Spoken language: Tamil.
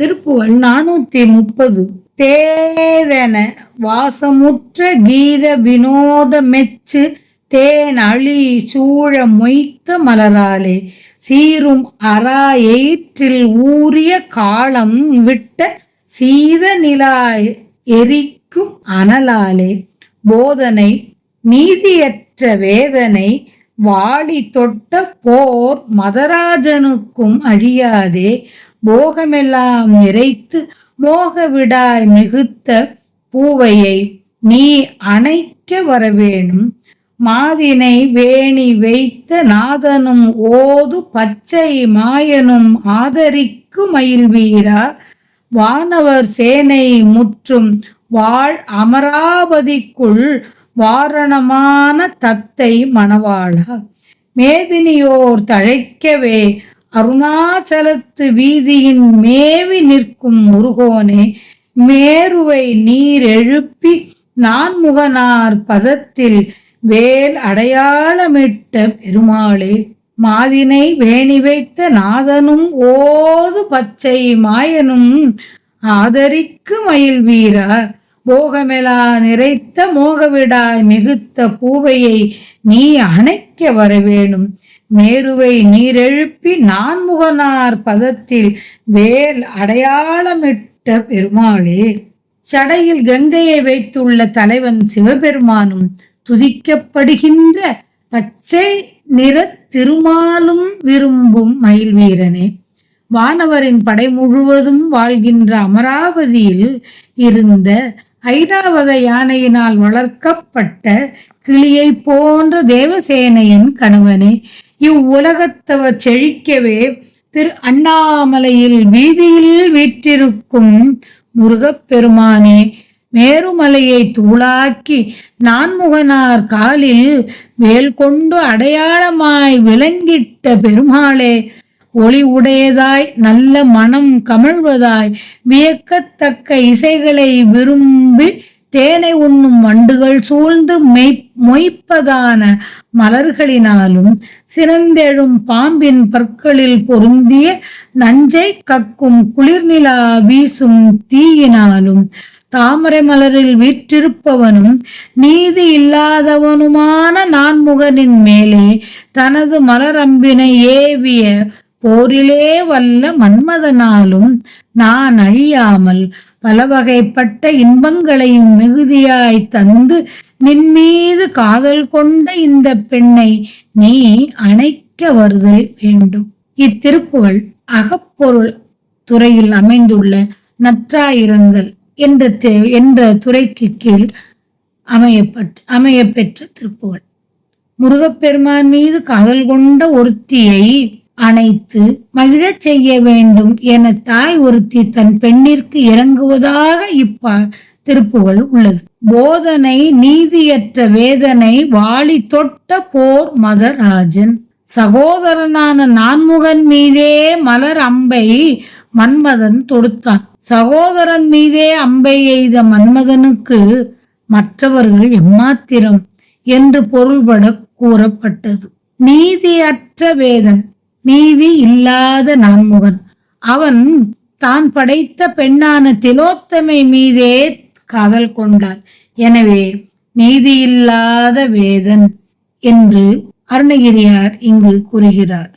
திருப்புகள் நானூத்தி முப்பது. தேதென வாசமுற்ற கீத வினோத மெச்சு தேன் அழி சூழ மொய்த்த மலராலே. சீரும் அரா எயிற்றில் ஊறிய காலம் விட்ட சீத நிலா எரிக்கும் அனலாலே. போதனை நீதியற்ற வேதனை வாளி தொட்ட போர் மதராஜனுக்கும் அழியாதே. போகமெல்லாம் நிறைத்து மோக விடாய் மிகுத்த பூவையை நீ அணைக்க வரவேணும். மாதினை வேணி வைத்த நாதனும் ஓது பச்சை மாயனும் ஆதரிக்கு மயில் வீரா. வானவர் சேனை முற்றும் வாழ் அமராவதிக்குள் வாரணமான தத்தை மணவாளா. மேதினியோர் தழைக்கவே அருணாச்சலத்து வீதியின் மேவி நிற்கும் முருகோனே மேருவை நீர் எழுப்பி நான்முகனார் பதத்தில் வேல் அடையாளமிட்ட பெருமாளே மாதினை வேணி வைத்த நாதனும் ஓது பச்சை மாயனும் ஆதரிக்கு மயில் வீரா. போகமெலா நிறைத்த மோகவிடாய் மிகுத்த பூவையை நீ அணைக்க வரவேணும். மேருவை நீரெழுப்பி நான்முகனார் பதத்தில் வேல் அடையாளமிட்ட பெருமாளே சடையில் கங்கையை வைத்துள்ள தலைவன் சிவபெருமானும் துதிக்கப்படுகின்ற பச்சை நிற திருமாலும் விரும்பும் மயில் வீரனே வானவரின் படை முழுவதும் வாழ்கின்ற அமராவதியில் இருந்த ஐராவத யானையினால் வளர்க்கப்பட்ட கிளியை போன்ற தேவசேனையின் கணவனே இவ்வுலகத்தவர் செழிக்கவே திரு அண்ணாமலையில் வீதியில் வீற்றிருக்கும் முருகப்பெருமானே மேருமலையை தூளாக்கி நான்முகனார் காலில் வேல் கொண்டு அடையாளமாய் விளங்கிட்ட பெருமாளே ஒளி உடையதாய் நல்ல மனம் கமழ்வதாய் வியக்கத்தக்க இசைகளை விரும்பி தேனை உண்ணும் வண்டுகள் சூழ்ந்து மெய் மொய்ப்பதான மலர்களினாலும் சிறந்தெழும் பாம்பின் பற்களில் பொருந்திய நஞ்சை கக்கும் குளிர்நிலா வீசும் தீயினாலும் தாமரை மலரில் வீற்றிருப்பவனும் நீதி இல்லாதவனுமான நான்முகனின் மேலே தனது மலரம்பினை ஏவிய போரிலே வல்ல மன்மதனாலும் நான் அழியாமல் பல வகைப்பட்ட இன்பங்களையும் மிகுதியாய் தந்து நின்மீது காதல் கொண்ட இந்த பெண்ணை நீ அணைக்க வருதல் வேண்டும். இத்திருப்புகள் அகப்பொருள் துறையில் அமைந்துள்ள நற்றாயிரங்கள் என்ற தே- என்ற துறைக்கு கீழ் அமையப்பட்டு அமையப்பெற்ற திருப்புகள். முருகப்பெருமான் மீது காதல் கொண்ட ஒருத்தியை அணைத்து மகிழச் செய்ய வேண்டும் என தாய் ஒருத்தி தன் பெண்ணிற்கு இறங்குவதாக இப்ப திருப்புகள் உள்ளது. போதனை நீதியற்ற வேதனை வாளி தொட்ட போர் மதராஜன். சகோதரனான நான்முகன் மீதே மலர் அம்பை மன்மதன் தொடுத்தான். சகோதரன் மீதே அம்பை எய்த மன்மதனுக்கு மற்றவர்கள் எம்மாத்திரம் என்று பொருள்பட கூறப்பட்டது. நீதியற்ற வேதன் நீதி இல்லாத நான்முகன். அவன் தான் படைத்த பெண்ணான திலோத்தமை மீதே காதல் கொண்டார். எனவே நீதியில்லாத வேதன் என்று அருணகிரியார் இங்கு கூறுகிறார்.